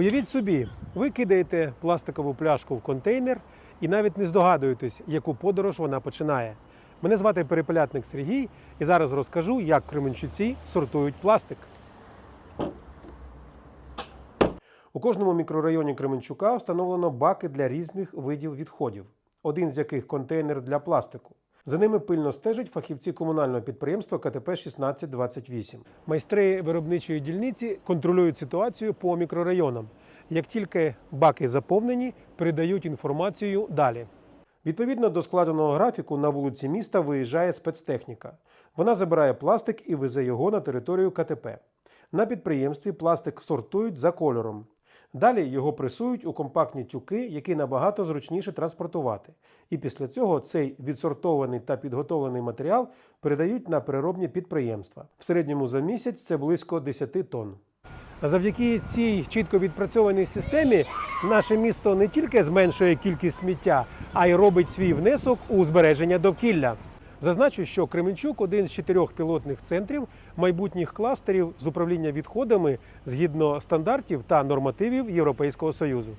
Уявіть собі, ви кидаєте пластикову пляшку в контейнер і навіть не здогадуєтесь, яку подорож вона починає. Мене звати Перепелятник Сергій, і зараз розкажу, як Кременчуці сортують пластик. У кожному мікрорайоні Кременчука встановлено баки для різних видів відходів, один з яких контейнер для пластику. За ними пильно стежать фахівці комунального підприємства КТП 1628. Майстри виробничої дільниці контролюють ситуацію по мікрорайонам. Як тільки баки заповнені, передають інформацію далі. Відповідно до складеного графіку на вулиці міста виїжджає спецтехніка. Вона забирає пластик і везе його на територію КТП. На підприємстві пластик сортують за кольором. Далі його пресують у компактні тюки, які набагато зручніше транспортувати. І після цього цей відсортований та підготовлений матеріал передають на переробні підприємства. В середньому за місяць це близько 10 тонн. Завдяки цій чітко відпрацьованій системі наше місто не тільки зменшує кількість сміття, а й робить свій внесок у збереження довкілля. Зазначу, що Кременчук один з чотирьох пілотних центрів майбутніх кластерів з управління відходами згідно стандартів та нормативів Європейського Союзу.